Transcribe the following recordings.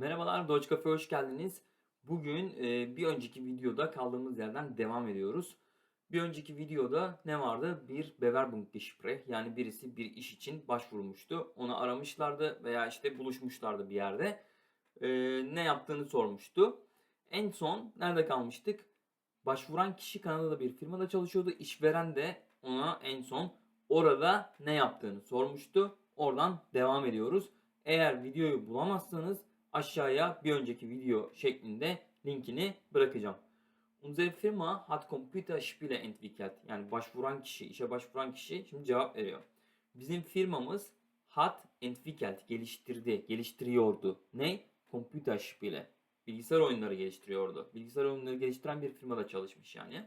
Merhabalar Doge Cafe'ye hoş geldiniz. Bugün e, bir önceki videoda kaldığımız yerden devam ediyoruz. Bir önceki videoda ne vardı? Bir Bewerbungsgespräch yani birisi bir iş için başvurmuştu. Onu aramışlardı veya işte buluşmuşlardı bir yerde. E, ne yaptığını sormuştu. En son nerede kalmıştık? Başvuran kişi Kanada'da bir firmada çalışıyordu. İşveren de ona en son orada ne yaptığını sormuştu. Oradan devam ediyoruz. Eğer videoyu bulamazsanız aşağıya bir önceki video şeklinde linkini bırakacağım. Unsere Firma hat Computerspiele entwickelt. Yani başvuran kişi, işe başvuran kişi şimdi cevap veriyor. Bizim firmamız hat entwickelt, geliştirdi, geliştiriyordu. Ne? Computerspiele. Bilgisayar oyunları geliştiriyordu. Bilgisayar oyunları geliştiren bir firmada çalışmış yani.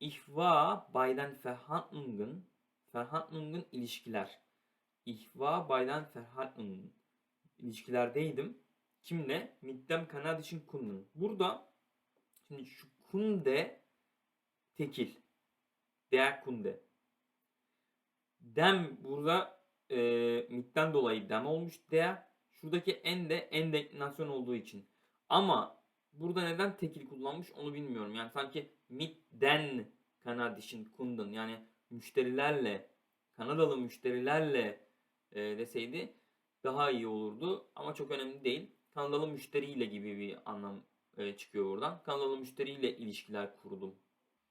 Ich war bei den Verhandlungen, Verhandlungen ilişkiler. Ich war bei den Verhandlungen ilişkilerdeydim. Kimle? Mit dem kanadischen Kunden. Burada şimdi şu kunde tekil. Der Kunde. Dem burada e, mitten dolayı dem olmuş. Der şuradaki en de en deklinasyon olduğu için. Ama burada neden tekil kullanmış onu bilmiyorum. Yani sanki mit den kanadischen Kunden yani müşterilerle Kanadalı müşterilerle e, deseydi daha iyi olurdu ama çok önemli değil. Kanadalı müşteriyle gibi bir anlam e, çıkıyor buradan. Kanadalı müşteriyle ilişkiler kurdum.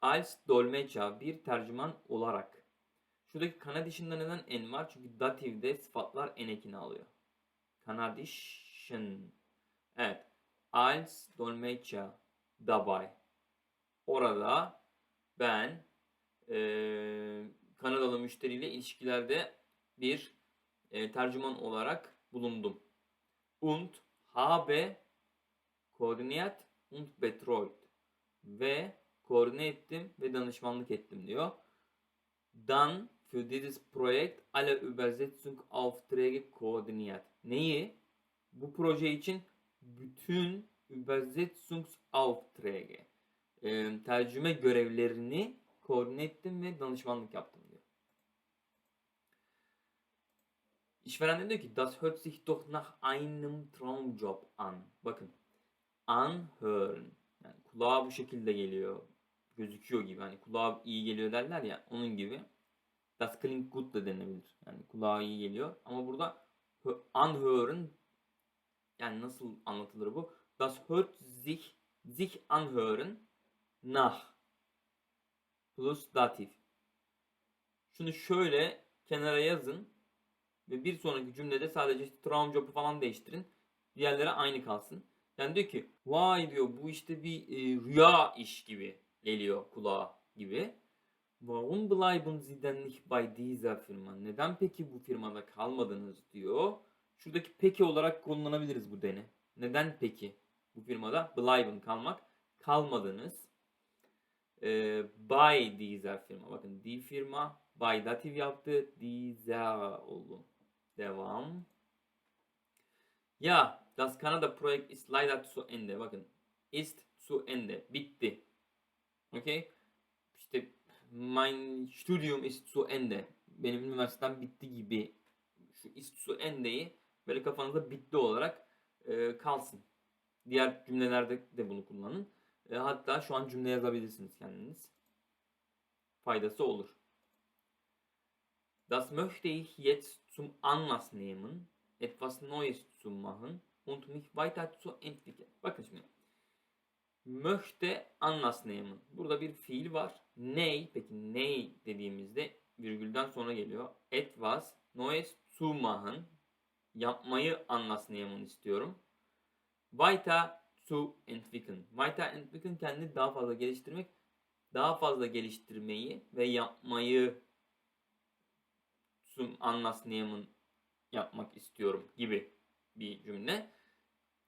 Als Dolmetscher bir tercüman olarak. Şuradaki Kanadişin'de neden en var? Çünkü dativde sıfatlar en ekini alıyor. Kanadischen. Evet. Als Dolmetscher dabei. Orada ben e, Kanadalı müşteriyle ilişkilerde bir e, tercüman olarak bulundum. Und habe koordinat und betreut ve koordine ettim ve danışmanlık ettim diyor. Dann für dieses Projekt alle Übersetzungsaufträge koordiniert. Neyi? Bu proje için bütün Übersetzungsaufträge e, tercüme görevlerini koordine ettim ve danışmanlık yaptım diyor. İşveren diyor ki das hört sich doch nach einem Traumjob an. Bakın. Anhören. Yani kulağa bu şekilde geliyor. Gözüküyor gibi. Hani kulağa iyi geliyor derler ya. Onun gibi. Das klingt gut da denebilir. Yani kulağa iyi geliyor. Ama burada hö- anhören yani nasıl anlatılır bu? Das hört sich sich anhören nach plus datif. Şunu şöyle kenara yazın ve bir sonraki cümlede sadece işte Traumjob'u falan değiştirin. Diğerleri aynı kalsın. Yani diyor ki vay diyor bu işte bir e, rüya iş gibi geliyor kulağa gibi. Warum bleiben Sie denn nicht bei dieser Firma? Neden peki bu firmada kalmadınız diyor. Şuradaki peki olarak kullanabiliriz bu dene. Neden peki bu firmada bleiben kalmak kalmadınız? Ee, by dieser firma. Bakın die firma by datif yaptı. Dieser oldu. Devam. Ja, das Kanada-Projekt ist leider zu Ende. Bakın. Ist zu Ende. Bitti. Okay? İşte mein Studium ist zu Ende. Benim üniversitem bitti gibi. Şu ist zu Ende'yi böyle kafanızda bitti olarak e, kalsın. Diğer cümlelerde de bunu kullanın. E, hatta şu an cümle yazabilirsiniz kendiniz. Faydası olur. Das möchte ich jetzt zum Anlass nehmen, etwas Neues zu machen und mich weiter zu entwickeln. Bakın şimdi. Möchte Anlass nehmen. Burada bir fiil var. Ney, peki ney dediğimizde virgülden sonra geliyor. Etwas Neues zu machen. Yapmayı Anlass nehmen istiyorum. Weiter zu entwickeln. Weiter entwickeln kendini daha fazla geliştirmek. Daha fazla geliştirmeyi ve yapmayı zum Anlass nehmen yapmak istiyorum gibi bir cümle.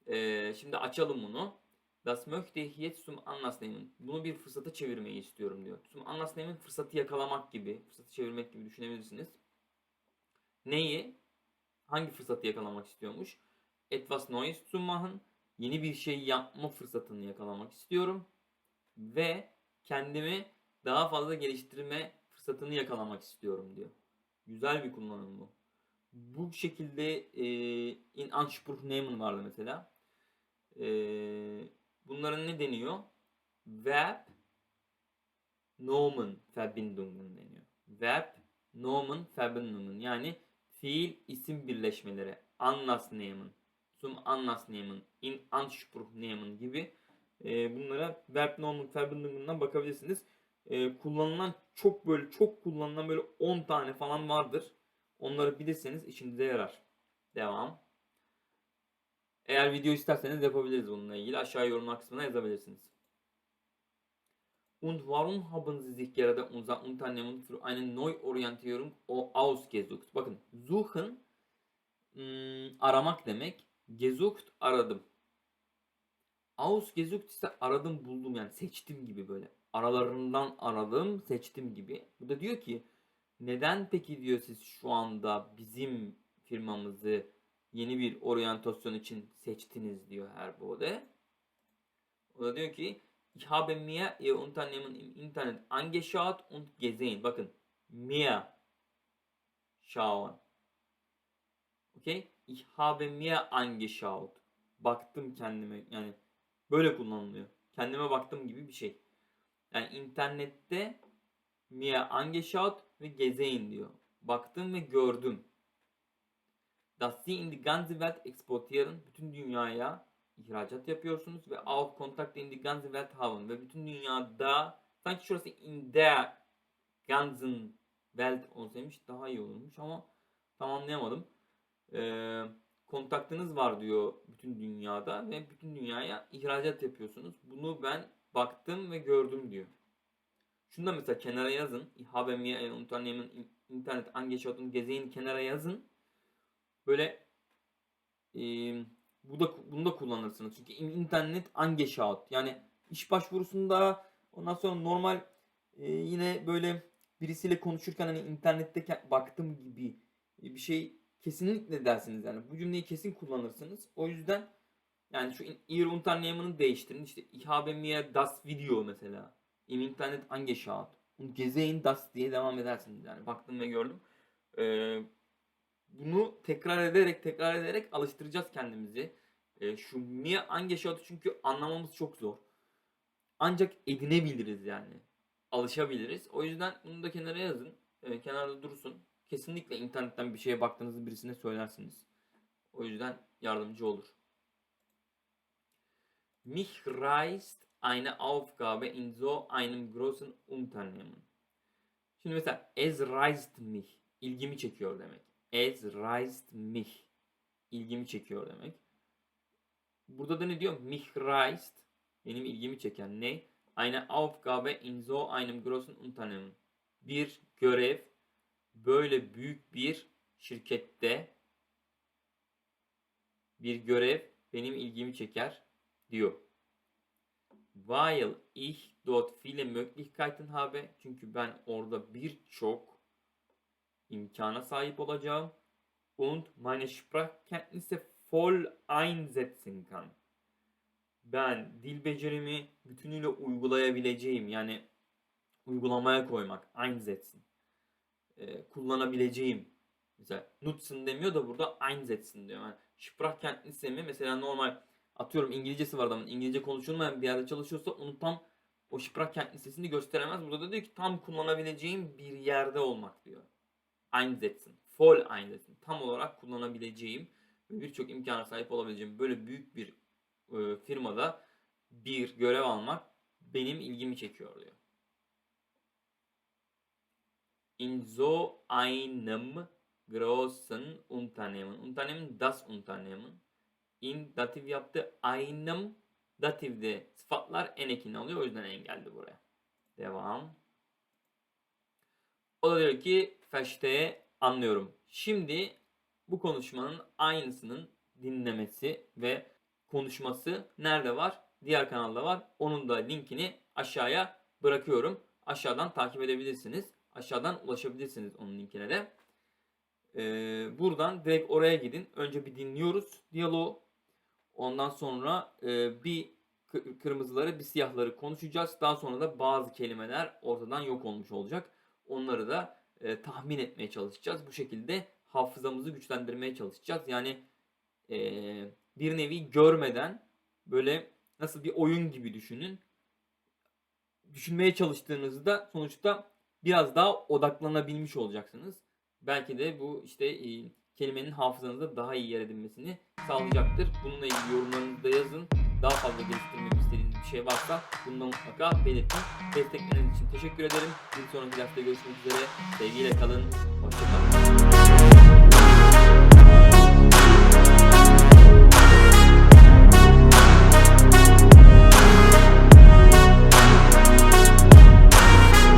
Ee, şimdi açalım bunu. Das möchte ich jetzt zum Anlass nehmen. Bunu bir fırsata çevirmeyi istiyorum diyor. Zum Anlass nehmen fırsatı yakalamak gibi, fırsatı çevirmek gibi düşünebilirsiniz. Neyi? Hangi fırsatı yakalamak istiyormuş? Etwas Neues zu machen. Yeni bir şey yapma fırsatını yakalamak istiyorum. Ve kendimi daha fazla geliştirme fırsatını yakalamak istiyorum diyor. Güzel bir kullanım bu. Bu şekilde e, in Anspruchnehmen vardı mesela. E, bunların ne deniyor? Verb Nomen Verbindungen deniyor. Verb Nomen Verbindungen yani fiil isim birleşmeleri. Anlassnehmen, zum Anlassnehmen, in Anspruch nehmen gibi e, bunlara Verb Nomen Verbindungen'dan bakabilirsiniz. E, kullanılan çok böyle çok kullanılan böyle 10 tane falan vardır. Onları bilirseniz işinize yarar. Devam. Eğer video isterseniz yapabiliriz bununla ilgili. Aşağı yorumlar kısmına yazabilirsiniz. Und warum haben Sie sich gerade unser Unternehmen für eine Neuorientierung ausgesucht? Bakın, suchen hmm, aramak demek. Gesucht aradım. Ausgesucht ise aradım buldum yani seçtim gibi böyle. Aralarından aradım seçtim gibi. Bu da diyor ki neden peki diyor siz şu anda bizim firmamızı yeni bir oryantasyon için seçtiniz diyor Herbode. O da diyor ki Ich habe mir Ihr Unternehmen im Internet angeschaut und gesehen. Bakın mir schauen. Okay? Ich habe mir angeschaut. Baktım kendime. Yani böyle kullanılıyor. Kendime baktım gibi bir şey. Yani internette mir angeschaut ve gesehen diyor. Baktım ve gördüm. Dass Sie in die ganze Welt exportieren. Bütün dünyaya ihracat yapıyorsunuz ve auch Kontakte in die ganze Welt haben ve bütün dünyada sanki şurası in der ganzen Welt olsaymış daha iyi olurmuş ama tam anlayamadım. Ee, kontaktınız var diyor bütün dünyada ve bütün dünyaya ihracat yapıyorsunuz. Bunu ben baktım ve gördüm diyor. Şunu da mesela kenara yazın. Habe mir Unternehmen Internet angeschaut und gesehen kenara yazın. Böyle eee bu da bunu da kullanırsınız. Çünkü internet angeschaut. Yani iş başvurusunda ondan sonra normal e, yine böyle birisiyle konuşurken hani internette baktım gibi bir şey kesinlikle dersiniz yani. Bu cümleyi kesin kullanırsınız. O yüzden yani şu Ihr Unternehmen'ı değiştirin. İşte Ich habe das Video mesela. Im Internet angeschaut. Und gesehen das diye devam edersiniz yani. Baktım ve gördüm. Ee, bunu tekrar ederek tekrar ederek alıştıracağız kendimizi. E, şu mir angeschaut çünkü anlamamız çok zor. Ancak edinebiliriz yani. Alışabiliriz. O yüzden bunu da kenara yazın. E, kenarda dursun. Kesinlikle internetten bir şeye baktığınızı birisine söylersiniz. O yüzden yardımcı olur. Mich reizt eine Aufgabe in so einem großen Unternehmen. Şimdi mesela es reizt mich ilgimi çekiyor demek. Es reizt mich ilgimi çekiyor demek. Burada da ne diyor? Mich reizt benim ilgimi çeken ne? Eine Aufgabe in so einem großen Unternehmen. Bir görev böyle büyük bir şirkette bir görev benim ilgimi çeker diyor. Weil ich dort viele Möglichkeiten habe. Çünkü ben orada birçok imkana sahip olacağım. Und meine Sprachkenntnisse voll einsetzen kann. Ben dil becerimi bütünüyle uygulayabileceğim. Yani uygulamaya koymak. Einsetzen. Ee, kullanabileceğim. Mesela nutzen demiyor da burada einsetzen diyor. Yani Sprachkenntnisse mi? Mesela normal atıyorum İngilizcesi var adamın. İngilizce konuşulmayan bir yerde çalışıyorsa onu tam o Sprachkenntnissesini gösteremez. Burada da diyor ki tam kullanabileceğim bir yerde olmak diyor. Einsetzen. Voll einsetzen. Tam olarak kullanabileceğim ve birçok imkana sahip olabileceğim böyle büyük bir e, firmada bir görev almak benim ilgimi çekiyor diyor. In so einem großen Unternehmen. Unternehmen das Unternehmen. In datif yaptı. Einem datifde sıfatlar en ekini alıyor. O yüzden en geldi buraya. Devam. O da diyor ki Feşte'ye anlıyorum. Şimdi bu konuşmanın aynısının dinlemesi ve konuşması nerede var? Diğer kanalda var. Onun da linkini aşağıya bırakıyorum. Aşağıdan takip edebilirsiniz. Aşağıdan ulaşabilirsiniz onun linkine de. Ee, buradan direkt oraya gidin. Önce bir dinliyoruz diyaloğu. Ondan sonra e, bir kı- kırmızıları bir siyahları konuşacağız. Daha sonra da bazı kelimeler ortadan yok olmuş olacak. Onları da e, tahmin etmeye çalışacağız. Bu şekilde hafızamızı güçlendirmeye çalışacağız. Yani eee, bir nevi görmeden böyle nasıl bir oyun gibi düşünün. Düşünmeye çalıştığınızda sonuçta biraz daha odaklanabilmiş olacaksınız. Belki de bu işte e, kelimenin hafızanızda daha iyi yer edinmesini sağlayacaktır. Bununla ilgili yorumlarınızı da yazın. Daha fazla geliştirmemi istediğiniz bir şey varsa bunu da mutlaka belirtin. Destekleriniz için teşekkür ederim. Bir sonraki derste görüşmek üzere. Sevgiyle kalın. Hoşçakalın.